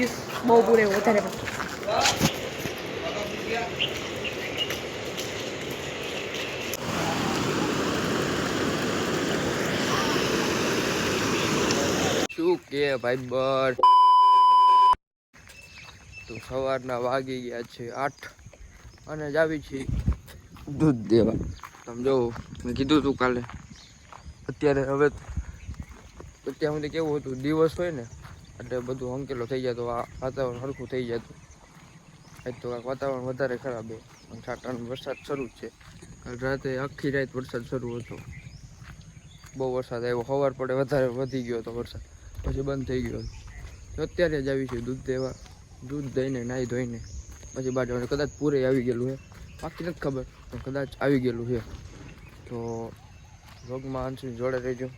Use બહુ પૂરે વધારે શું કે ભાઈ બટ તો સવારના વાગી ગયા છે આઠ અને જ આવી છે દૂધ દેવા. તમે મેં કીધું હતું કાલે. અત્યારે હવે, અત્યાર સુધી કેવું હતું? દિવસ હોય ને એટલે બધું અંકેલો થઈ જતો વાતાવરણ સરખું થઈ જતું આજ તો કાંઈક વાતાવરણ વધારે ખરાબ છે. અને છાટાનો વરસાદ શરૂ જ છે. કાલ રાતે આખી રાત વરસાદ શરૂ હતો. બહુ વરસાદ આવ્યો. સવાર પડે વધારે વધી ગયો હતો વરસાદ. પછી બંધ થઈ ગયો તો અત્યારે જ આવી છે દૂધ દેવા. દૂધ દઈને નાહી ધોઈને. પછી બહાર કદાચ પૂરે આવી ગયેલું છે. બાકી નથી ખબર, પણ કદાચ આવી ગયેલું છે. તો રોગમાં અંશની જોડે રહેજો.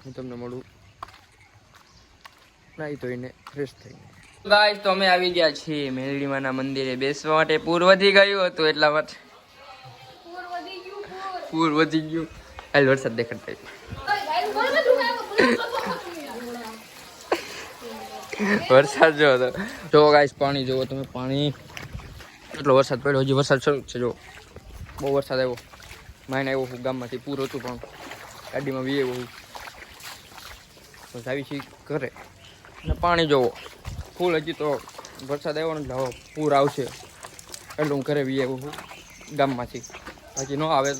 હું તમને મળું. નાહી ધોઈને ફ્રેશ થઈને ગાઈસ તો અમે આવી ગયા છીએ મેલડીમાના મંદિરે. બેસવા માટે પૂર વધી ગયું હતું એટલા માટે. પૂર વધી ગયું હાલ વરસાદ દેખાડતા વરસાદ જો હતો. જો ગાઈસ પાણી જોવો તમે પાણી. એટલો વરસાદ પડ્યો. હજી વરસાદ શરૂ છે જો બહુ વરસાદ આવ્યો. માઈને આવ્યો હું ગામમાંથી. પૂર હતું પણ ગાડીમાં વી આવ્યો હું. બસ આવી છીએ ઘરે. અને પાણી જોવો. ફૂલ હજી તો વરસાદ આવ્યો ને હવે પૂર આવશે. એટલે હું ઘરે વી આવ્યો ગામમાંથી. હજી ન આવે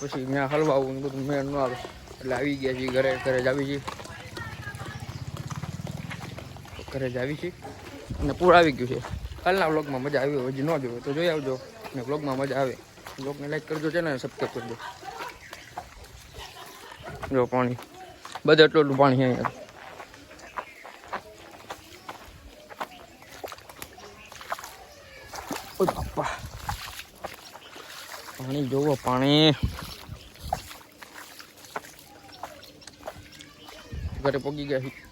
પછી ત્યાં હલવાવું ને બધું, મેળ ન આવે. એટલે આવી ગયા છીએ ઘરે ઘરે જ આવી છીએ. ઘરે જ આવી છીએ. અને પૂર આવી ગયું છે. કાલના વ્લોગમાં મજા આવી હજી ન જોયો તો જોઈ આવજો. અને વ્લોગમાં મજા આવે. વ્લોગને લાઈક કરજો છે ને સબસ્ક્રાઈબ કરજો. જો પાણી. બધે એટલું પાણી અહીંયા. ઓ બાપા. પાણી જોવો, પાણી. ઘરે પગી ગયા છીએ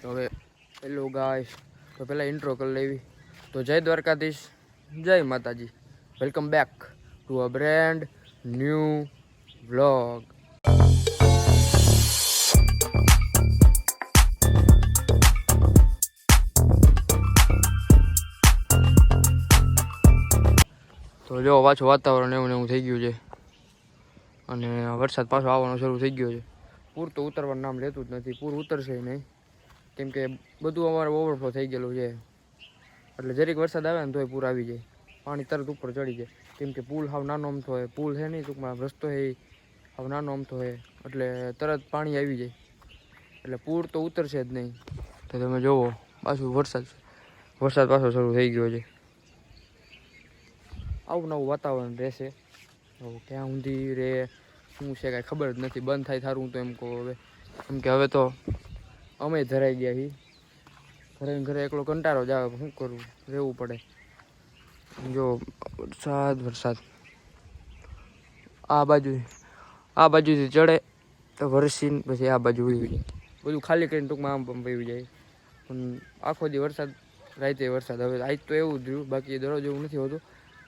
તો હવે હેલો ગાઈસ તો પહેલાં ઇન્ટ્રો કરી લેવી. તો જય દ્વારકાધીશ, જય Mataji. Welcome back to a brand new vlog જો પાછું વાતાવરણ એવું ને એવું થઈ ગયું છે. અને વરસાદ પાછો આવવાનો શરૂ થઈ ગયો છે. પૂર તો ઉતરવાનું નામ લેતું જ નથી. પૂર ઉતરશે નહીં. કેમ કે બધું અમારે ઓવરફ્લો થઈ ગયેલું છે. એટલે જરીક વરસાદ આવે ને તોય પૂર આવી જાય. પાણી તરત ઉપર ચડી જાય. કેમ કે પુલ હાવ નાનો અમથો હોય. પુલ છે નહીં, ટૂંકમાં રસ્તો છે હાવ નાનો અમથો હોય. એટલે તરત પાણી આવી જાય. એટલે પૂર તો ઉતરશે જ નહીં. તો તમે જુઓ પાછું વરસાદ વરસાદ પાછો શરૂ થઈ ગયો છે. આવું નવું વાતાવરણ રહેશે. ક્યાં ઊંધી રે, શું છે કાંઈ ખબર જ નથી. બંધ થાય થારું તો એમ કહું હવે. કેમ કે હવે તો અમે ધરાઈ ગયા છીએ ઘરે ઘરે એકલો કંટાળો જ આવે. શું કરવું રહેવું પડે. જો, વરસાદ વરસાદ. આ બાજુ, આ બાજુથી ચડે તો વરસીને પછી આ બાજુ વહી જાય. બધું ખાલી કરીને ટૂંકમાં આમ પણ વહી જાય. પણ આખો દી વરસાદ, રાતે વરસાદ. હવે આજ તો એવું જ રહ્યું. બાકી દરરોજ એવું નથી હોતું.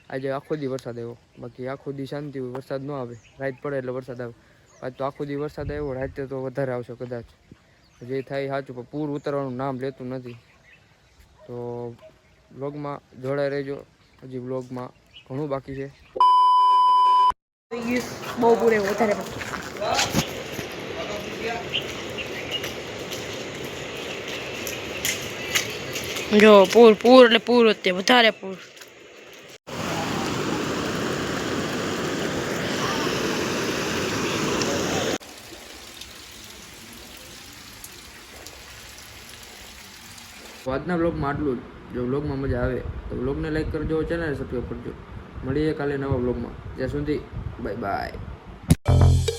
આજે આખો દી વરસાદ આવ્યો. બાકી આખો દી શાંતિ હોય વરસાદ ન આવે. રાત પડે એટલે વરસાદ આવે. આજ તો આખો દી વરસાદ આવ્યો, રાતે તો વધારે આવશે કદાચ. જે થાય સાચું, પણ પૂર ઉતરવાનું નામ લેતું નથી. તો વ્લોગમાં જોડાઈ રહેજો. હજી વ્લોગમાં ઘણું બાકી છે. બહુ પૂરે વધારે જો, પૂર પૂર એટલે પૂર તે, વધારે પૂર. તો આજના વ્લોગમાં આટલું જ. જો બ્લોગમાં મજા આવે, તો બ્લોગને લાઈક કરજો ચેનલ સબસ્ક્રાઈબ કરજો. મળીએ કાલે નવા બ્લોગમાં ત્યાં સુધી બાય બાય